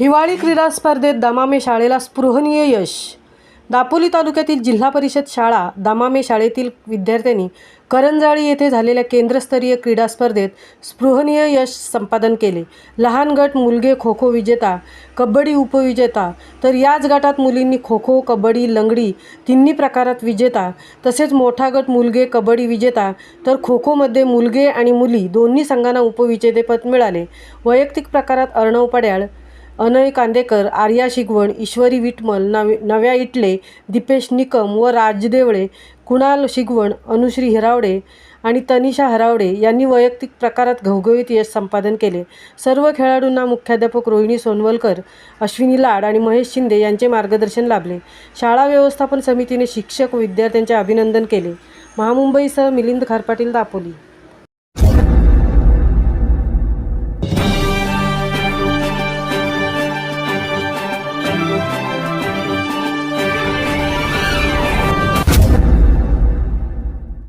हिवाळी क्रीडा स्पर्धेत दमामे शाळेला स्पृहणीय यश. दापोली तालुक्यातील जिल्हा परिषद शाळा दमामे शाळेतील विद्यार्थ्यांनी करंजाळी येथे झालेल्या केंद्रस्तरीय क्रीडा स्पर्धेत स्पृहणीय यश संपादन केले. लहान गट मुलगे खो खो विजेता कबड्डी उपविजेता तर याच गटात मुलींनी खो खो कबड्डी लंगडी तिन्ही प्रकारात विजेता तसेच मोठा गट मुलगे कबड्डी विजेता तर खो खोमध्ये मुलगे आणि मुली दोन्ही संघांना उपविजेतेपद मिळाले. वैयक्तिक प्रकारात अर्णव पड्याळ अनय कांदेकर आर्या शिगवण ईश्वरी विटमल नव नव्या इटले दीपेश निकम व राजदेवळे कुणाल शिगवण अनुश्री हिरावडे आणि तनिषा हरावडे यांनी वैयक्तिक प्रकारात घवघवीत यश संपादन केले. सर्व खेळाडूंना मुख्याध्यापक रोहिणी सोनवलकर अश्विनी लाड आणि महेश शिंदे यांचे मार्गदर्शन लाभले. शाळा व्यवस्थापन समितीने शिक्षक व विद्यार्थ्यांचे अभिनंदन केले. महामुंबईसह मिलिंद खारपाटील दापोली.